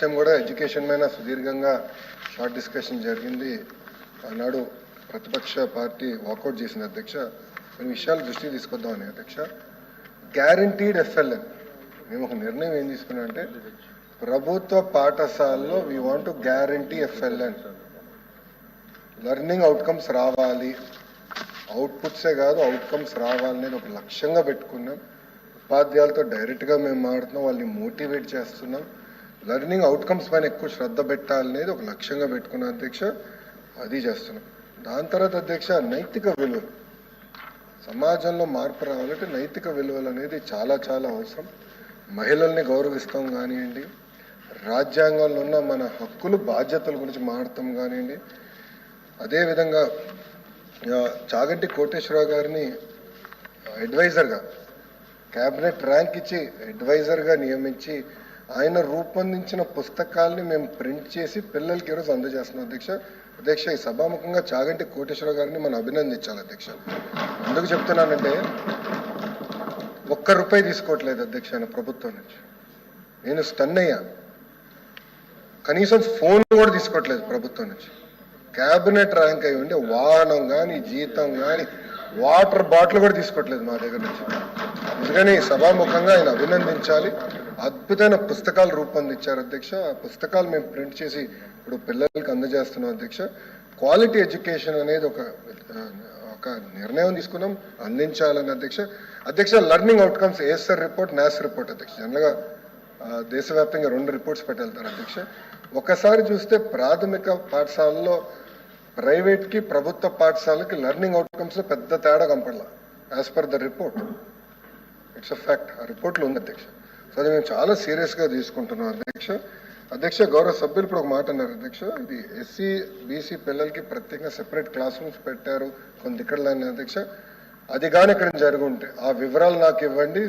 Time కూడా education మీద సుదీర్ఘంగా షార్ట్ డిస్కషన్ జరిగింది. ఆనాడు ప్రతిపక్ష పార్టీ వాకౌట్ చేసింది అధ్యక్ష. కొన్ని విషయాలు దృష్టికి తీసుకొద్దామని అధ్యక్ష. గ్యారంటీడ్ ఎఫ్ఎల్ఎన్ మేము ఒక నిర్ణయం ఏం తీసుకున్నాం అంటే ప్రభుత్వ పాఠశాలలో we want guarantee FLN learning outcomes రావాలి. అవుట్పుట్సే కాదు అవుట్కమ్స్ రావాలనేది ఒక లక్ష్యంగా పెట్టుకున్నాం. ఉపాధ్యాయులతో డైరెక్ట్గా మేము మాడుతున్నాం వాళ్ళని మోటివేట్ చేస్తున్నాం. లెర్నింగ్ అవుట్కమ్స్ పైన ఎక్కువ శ్రద్ధ పెట్టాలనేది ఒక లక్ష్యంగా పెట్టుకున్న అధ్యక్ష అది చేస్తున్నాం. దాని తర్వాత అధ్యక్ష నైతిక విలువలు సమాజంలో మార్పు రావాలంటే నైతిక విలువలు అనేది చాలా చాలా అవసరం. మహిళల్ని గౌరవిస్తాం కానివ్వండి రాజ్యాంగంలో ఉన్న మన హక్కులు బాధ్యతల గురించి మాడతాం కానివ్వండి. అదేవిధంగా చాగంటి కోటేశ్వరరావు గారిని అడ్వైజర్గా క్యాబినెట్ ర్యాంక్ ఇచ్చి అడ్వైజర్గా నియమించి ఆయన రూపొందించిన పుస్తకాల్ని మేము ప్రింట్ చేసి పిల్లలకి ఈరోజు అందజేస్తున్నాం అధ్యక్ష. అధ్యక్ష ఈ సభాముఖంగా చాగంటి కోటేశ్వర గారిని మనం అభినందించాలి అధ్యక్ష. ఎందుకు చెప్తున్నానంటే ఒక్క రూపాయి తీసుకోవట్లేదు అధ్యక్ష ఆయన ప్రభుత్వం నుంచి. నేను స్టన్ కనీసం ఫోన్ కూడా తీసుకోవట్లేదు ప్రభుత్వం నుంచి. క్యాబినెట్ ర్యాంక్ అయి ఉండి వాహనం కానీ జీతం కానీ వాటర్ బాటిల్ కూడా తీసుకోవట్లేదు మా దగ్గర నుంచి. అందుకని సభాముఖంగా ఆయన అభినందించాలి. అద్భుతమైన పుస్తకాలు రూపొందించారు అధ్యక్ష. ఆ పుస్తకాలు మేము ప్రింట్ చేసి ఇప్పుడు పిల్లలకి అందజేస్తున్నాం అధ్యక్ష. క్వాలిటీ ఎడ్యుకేషన్ అనేది ఒక ఒక నిర్ణయం తీసుకున్నాం అందించాలని అధ్యక్ష. అధ్యక్ష learning outcomes ASR report NAS report అధ్యక్ష. జనరల్గా దేశవ్యాప్తంగా రెండు రిపోర్ట్స్ పెట్టెళ్తారు అధ్యక్ష. ఒకసారి చూస్తే ప్రాథమిక పాఠశాలలో ప్రైవేట్కి ప్రభుత్వ పాఠశాలకి లెర్నింగ్ అవుట్కమ్స్లో పెద్ద తేడా కనపడలా. As per the report. It's a fact ఆ రిపోర్ట్లో ఉంది అధ్యక్ష. సో అది మేము చాలా సీరియస్గా తీసుకుంటున్నాం అధ్యక్ష. అధ్యక్ష గౌరవ సభ్యులు ఇప్పుడు ఒక మాట అన్నారు అధ్యక్ష. ఇది ఎస్సీ బీసీ పిల్లలకి ప్రత్యేకంగా సెపరేట్ క్లాస్ రూమ్స్ పెట్టారు కొన్ని ఇక్కడ అధ్యక్ష. అది కానీ ఇక్కడ జరిగి ఉంటే ఆ వివరాలు నాకు ఇవ్వండి.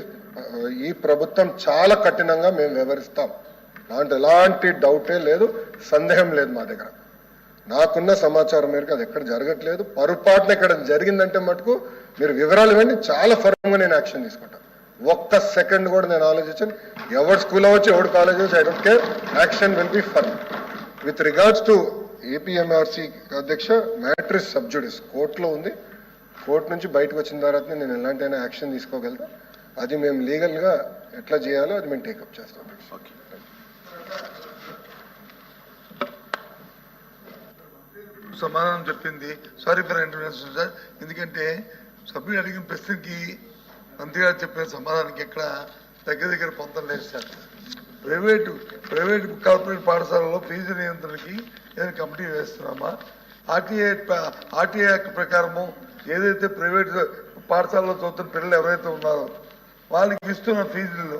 ఈ ప్రభుత్వం చాలా కఠినంగా మేము వివరిస్తాం దాంట్లో ఎలాంటి డౌటే లేదు సందేహం లేదు మా దగ్గర. నాకున్న సమాచారం మేరకు అది ఎక్కడ జరగట్లేదు. పొరపాటున ఇక్కడ జరిగిందంటే మటుకు మీరు వివరాలు ఇవ్వండి. చాలా ఫర్మ్గా నేను యాక్షన్ తీసుకుంటాను. ఒక్క సెకండ్ కూడా నేను ఆలోచించాను. ఎవరు స్కూల్ అవ్వచ్చు ఎవరు కాలేజ్ అవ్వచ్చు I don't care action will be firm with regards to APMRC అధ్యక్ష మ్యాట్రిస్ సబ్జుడిస్ కోర్టులో ఉంది. కోర్టు నుంచి బయటకు వచ్చిన తర్వాత నేను ఎలాంటి యాక్షన్ తీసుకోగలుగుతా అది మేము లీగల్గా ఎట్లా చేయాలో అది మేము టేకప్ చేస్తాం. సమాధానం చెప్పింది. సారీ ఫర్ ఇంటర్వెన్షన్ సార్ ఎందుకంటే సభ్యుడు అడిగిన ప్రశ్నకి మంత్రి గారు చెప్పిన సమాధానానికి ఎక్కడ దగ్గర దగ్గర పొందం లేదు సార్. ప్రైవేటు ప్రైవేట్ కార్పొరేట్ పాఠశాలలో ఫీజు నియంత్రణకి ఏదైనా కమిటీ వేస్తున్నామా? ఆర్టీఏ ఆర్టీఏ యాక్ట్ ప్రకారము ఏదైతే ప్రైవేట్ పాఠశాలలో చదువుతున్న పిల్లలు ఎవరైతే ఉన్నారో వాళ్ళకి ఇస్తున్న ఫీజుల్లో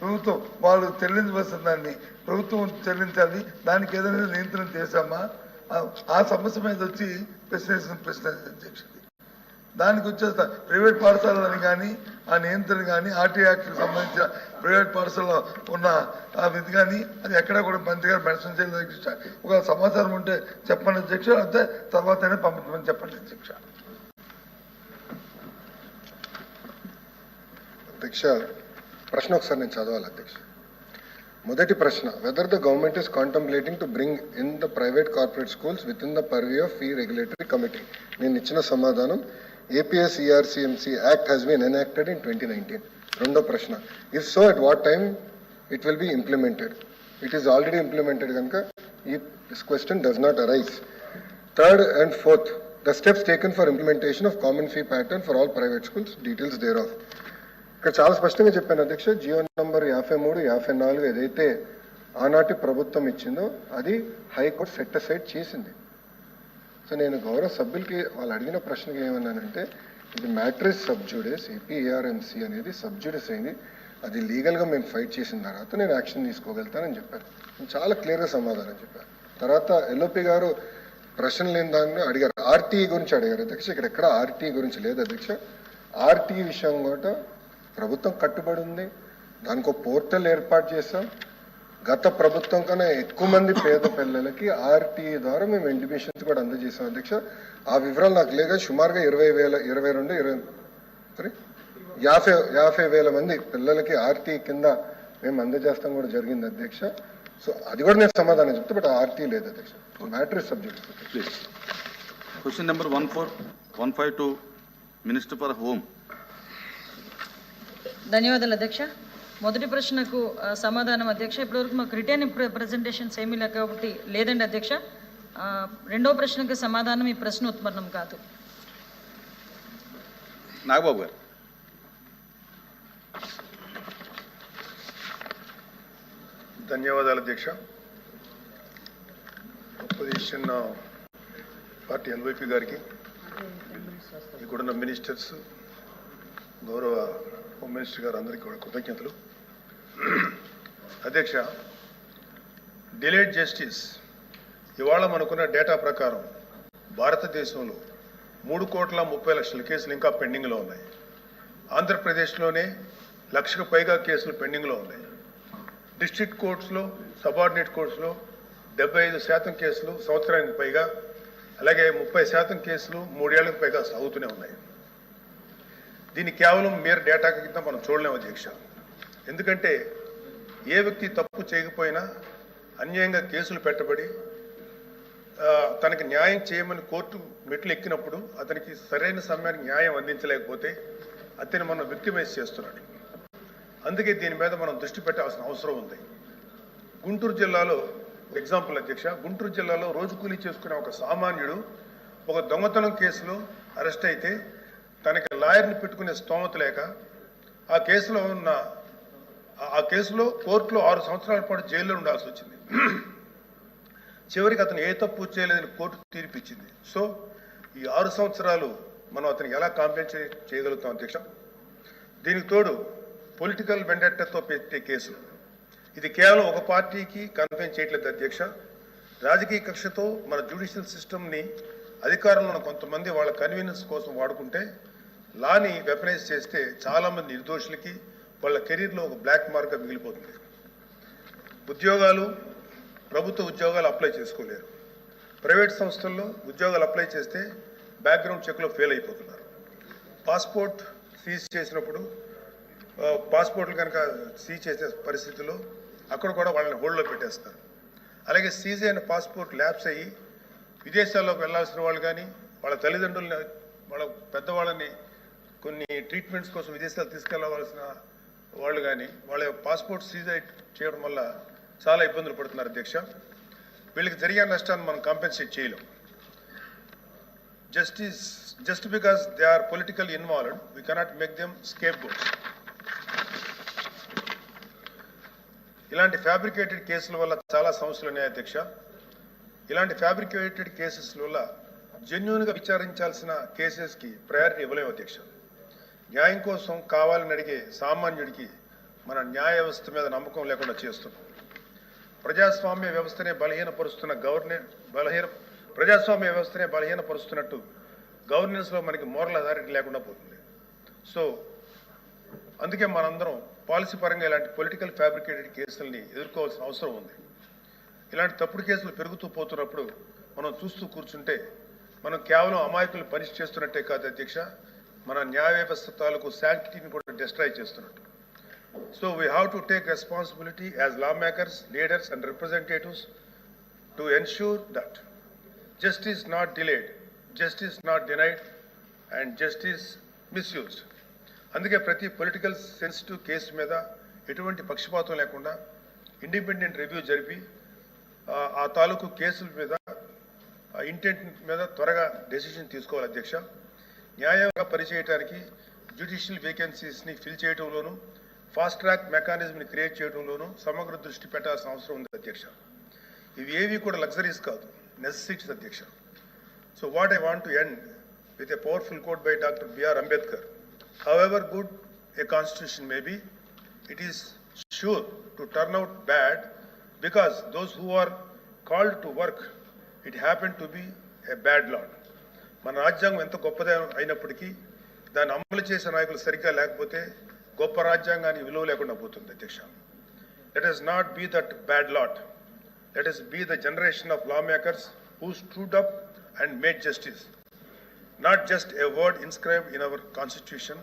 ప్రభుత్వం వాళ్ళు చెల్లించవలసిన దాన్ని ప్రభుత్వం చెల్లించాలి దానికి ఏదైనా నియంత్రణ చేశామా? ఆ- సమస్య మీద వచ్చి ప్రశ్న ప్రశ్న అధ్యక్షుడు. దానికి వచ్చేస్తా. ప్రైవేట్ పాఠశాలని కానీ ఆ నియంత్రణ కానీ ఆర్టీ యాక్ట్కి సంబంధించిన ప్రైవేట్ పాఠశాలలో ఉన్న ఆ విధి కానీ అది ఎక్కడ కూడా మంత్రి గారు మెన్షన్ చేయలేదు. అధ్యక్ష ఒక సమాచారం ఉంటే చెప్పండి అధ్యక్ష అంతే తర్వాతనే పంపించమని చెప్పండి అధ్యక్ష. అధ్యక్ష ప్రశ్న ఒకసారి నేను చదవాలి అధ్యక్ష. మొదటి ప్రశ్న whether the government is contemplating to bring in the private corporate schools within the purview of fee regulatory committee నేను ఇచ్చిన సమాధానం APS ERCMC act has been enacted in twenty nineteen రెండో ప్రశ్న. If so at what time it will be implemented it is already implemented కనుక ఈ question does not arise third and fourth the steps taken for implementation of common fee pattern for all private schools details there of ఇక్కడ చాలా స్పష్టంగా చెప్పాను అధ్యక్ష GO number యాభై మూడు యాభై నాలుగు ఏదైతే ఆనాటి ప్రభుత్వం ఇచ్చిందో అది హైకోర్టు సెట్ అసైడ్ చేసింది. సో నేను గౌరవ సభ్యులకి వాళ్ళు అడిగిన ప్రశ్నకి ఏమన్నానంటే ఇది మ్యాట్రిస్ సబ్జూడిస్ ఏపీఏఆర్ఎంసీ అనేది సబ్జూడిస్ అయింది. అది లీగల్గా మేము ఫైట్ చేసిన తర్వాత నేను యాక్షన్ తీసుకోగలుగుతానని చెప్పాను నేను చాలా క్లియర్గా సమాధానం చెప్పాను తర్వాత ఎల్ఓపి గారు ప్రశ్న లేని దాన్ని అడిగారు. ఆర్టీఈ గురించి అడిగారు. అధ్యక్ష ఇక్కడ ఎక్కడ ఆర్టీఈ గురించి లేదు అధ్యక్ష. ఆర్టీఈ విషయం కూడా ప్రభుత్వం కట్టుబడి ఉంది. దానికి ఒక పోర్టల్ ఏర్పాటు చేశాం. గత ప్రభుత్వం కన్నా ఎక్కువ మంది పేద పిల్లలకి ఆర్టీఈ ద్వారా మేము ఇంటిమేషన్స్ కూడా అందజేసాం అధ్యక్ష. ఆ వివరాలు నాకు లేక సుమారుగా ఇరవై వేల ఇరవై రెండు ఇరవై సారీ యాభై యాభై వేల మంది పిల్లలకి ఆర్టీ కింద మేము అందజేస్తాం కూడా జరిగింది అధ్యక్ష. సో అది కూడా నేను సమాధానం చెప్తే బట్ ఆర్టీ లేదు అధ్యక్ష. Matter is subject. Please question number one four one five two minister for home ధన్యవాదాలు అధ్యక్ష. మొదటి ప్రశ్నకు సమాధానం అధ్యక్ష. ఇప్పటివరకు మాకు రిటర్న్ ప్రజెంటేషన్స్ ఏమీ లేక కాబట్టి లేదండి అధ్యక్ష. ఆ, రెండో ప్రశ్నకు సమాధానం ఈ ప్రశ్న ఉత్పన్నం కాదు. నాగబాబు గారు. ధన్యవాదాలు అధ్యక్ష. అపోజిషన్ పార్టీ ఎల్వైపీ గారికి ఇక్కడున్న మినిస్టర్స్ గౌరవ హోమ్ మినిస్టర్ గారు అందరికీ కూడా కృతజ్ఞతలు. అధ్యక్ష డిలేడ్ జస్టిస్ ఇవాళ మనకున్న డేటా ప్రకారం భారతదేశంలో మూడు కోట్ల ముప్పై లక్షల కేసులు ఇంకా పెండింగ్లో ఉన్నాయి. ఆంధ్రప్రదేశ్లోనే లక్షకు పైగా కేసులు పెండింగ్లో ఉన్నాయి. డిస్ట్రిక్ట్ కోర్ట్స్లో సబార్డినేట్ కోర్ట్స్లో డెబ్బై ఐదు శాతం కేసులు సంవత్సరానికి పైగా అలాగే ముప్పై శాతం కేసులు మూడేళ్ళకు పైగా సాగుతూనే ఉన్నాయి. దీన్ని కేవలం మీరు డేటా కింద మనం చూడలేము అధ్యక్ష. ఎందుకంటే ఏ వ్యక్తి తప్పు చేయకపోయినా అన్యాయంగా కేసులు పెట్టబడి తనకి న్యాయం చేయమని కోర్టు మెట్లు ఎక్కినప్పుడు అతనికి సరైన సమయానికి న్యాయం అందించలేకపోతే అతన్ని మనం విక్టిమైజ్ చేస్తున్నాడు. అందుకే దీని మీద మనం దృష్టి పెట్టాల్సిన అవసరం ఉంది. గుంటూరు జిల్లాలో ఎగ్జాంపుల్ అధ్యక్ష గుంటూరు జిల్లాలో రోజు కూలీ చేసుకునే ఒక సామాన్యుడు ఒక దొంగతనం కేసులో అరెస్ట్ అయితే తనకి లాయర్ని పెట్టుకునే స్తోమత లేక ఆ కేసులో ఉన్న ఆ- కేసులో కోర్టులో ఆరు సంవత్సరాల పాటు జైల్లో ఉండాల్సి వచ్చింది. చివరికి అతను ఏ తప్పు చేయలేదని కోర్టు తీర్పిచ్చింది. సో ఈ ఆరు సంవత్సరాలు మనం అతనికి ఎలా కాంప్లైంట్ చేయగలుగుతాం అధ్యక్ష? దీనికి తోడు పొలిటికల్ వెండట్టతో పెట్టే కేసు. ఇది కేవలం ఒక పార్టీకి కన్ఫైన్ చేయట్లేదు అధ్యక్ష. రాజకీయ కక్షతో మన జ్యుడిషియల్ సిస్టమ్ని అధికారంలో ఉన్న కొంతమంది వాళ్ళ కన్వీనియన్స్ కోసం వాడుకుంటే లాని వెపనైజ్ చేస్తే చాలామంది నిర్దోషులకి వాళ్ళ కెరీర్లో ఒక బ్లాక్ మార్క్గా మిగిలిపోతుంది. ఉద్యోగాలు ప్రభుత్వ ఉద్యోగాలు అప్లై చేసుకోలేరు. ప్రైవేట్ సంస్థల్లో ఉద్యోగాలు అప్లై చేస్తే బ్యాక్గ్రౌండ్ చెక్లో ఫెయిల్ అయిపోతున్నారు. పాస్పోర్ట్ సీజ్ చేసినప్పుడు పాస్పోర్ట్లు కనుక సీజ్ చేసే పరిస్థితుల్లో అక్కడ కూడా వాళ్ళని హోల్డ్లో పెట్టేస్తారు. అలాగే సీజ్ అయిన పాస్పోర్ట్ ల్యాబ్స్ అయ్యి విదేశాల్లోకి వెళ్ళాల్సిన వాళ్ళు కానీ వాళ్ళ తల్లిదండ్రులని వాళ్ళ పెద్దవాళ్ళని కొన్ని ట్రీట్మెంట్స్ కోసం విదేశాలు తీసుకెళ్ళవలసిన వాళ్ళు కానీ వాళ్ళ పాస్పోర్ట్ సీజ్ చేయడం వల్ల చాలా ఇబ్బందులు పడుతున్నారు అధ్యక్ష. వీళ్ళకి జరిగే నష్టాన్ని మనం కాంపెన్సేట్ చేయలేం. Justice just because they are political involved we cannot make them scapegoats ఇలాంటి ఫ్యాబ్రికేటెడ్ కేసుల వల్ల చాలా సమస్యలు ఉన్నాయి అధ్యక్ష. ఇలాంటి ఫ్యాబ్రికేటెడ్ కేసెస్ వల్ల జెన్యున్గా విచారించాల్సిన కేసెస్కి ప్రయారిటీ ఇవ్వలేము అధ్యక్ష. న్యాయం కోసం కావాలని అడిగే సామాన్యుడికి మన న్యాయ వ్యవస్థ మీద నమ్మకం లేకుండా చేస్తున్నాం. ప్రజాస్వామ్య వ్యవస్థనే బలహీనపరుస్తున్న గవర్నెన్స్ బలహీన ప్రజాస్వామ్య వ్యవస్థనే బలహీనపరుస్తున్నట్టు గవర్నెన్స్లో మనకి మోరల్ అథారిటీ లేకుండా పోతుంది. సో అందుకే మనందరం పాలసీ పరంగా ఇలాంటి పొలిటికల్ ఫ్యాబ్రికేటెడ్ కేసుల్ని ఎదుర్కోవాల్సిన అవసరం ఉంది. ఇలాంటి తప్పుడు కేసులు పెరుగుతూ పోతున్నప్పుడు మనం చూస్తూ కూర్చుంటే మనం కేవలం అమాయకులు పనిష్ చేస్తున్నట్టే కాదు అధ్యక్ష మన న్యాయ వ్యవస్థ తాలూకు శాంక్టీని కూడా డిస్ట్రాయ్ చేస్తున్నట్టు. So we have to take responsibility as law makers leaders and representatives to ensure that justice not delayed justice not denied and justice misuse అందుకే ప్రతి పొలిటికల్ సెన్సిటివ్ కేసు మీద ఎటువంటి పక్షపాతం లేకుండా ఇండిపెండెంట్ రివ్యూ జరిపి ఆ తాలూకు కేసుల మీద ఇంటెంట్ మీద త్వరగా డెసిషన్ తీసుకోవాలి అధ్యక్ష. న్యాయంగా పనిచేయడానికి జ్యుడిషియల్ వేకెన్సీస్ని ఫిల్ చేయడంలోనూ ఫాస్ట్ ట్రాక్ మెకానిజంని క్రియేట్ చేయడంలోనూ సమగ్ర దృష్టి పెట్టాల్సిన అవసరం ఉంది అధ్యక్ష. ఇవి ఏవి కూడా లగ్జరీస్ కాదు నెసెసిటీస్ అధ్యక్ష. So what I want to end with a powerful quote by doctor BR Ambedkar. However good a constitution may be it is sure to turn out bad because those who are called to work it happen to be a bad lot మన రాజ్యాంగం ఎంత గొప్పదే అయినప్పటికీ దాన్ని అమలు చేసే నాయకులు సరిగ్గా లేకపోతే గొప్ప రాజ్యాంగానికి విలువ లేకుండా పోతుంది అధ్యక్ష. Let us not be that bad lot let us be the generation of lawmakers who stood up and made justice not just a word inscribed in our constitution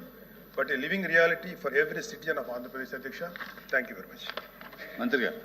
but a living reality for every citizen of Andhra Pradesh అధ్యక్ష. Thank you very much మంత్రి గారు.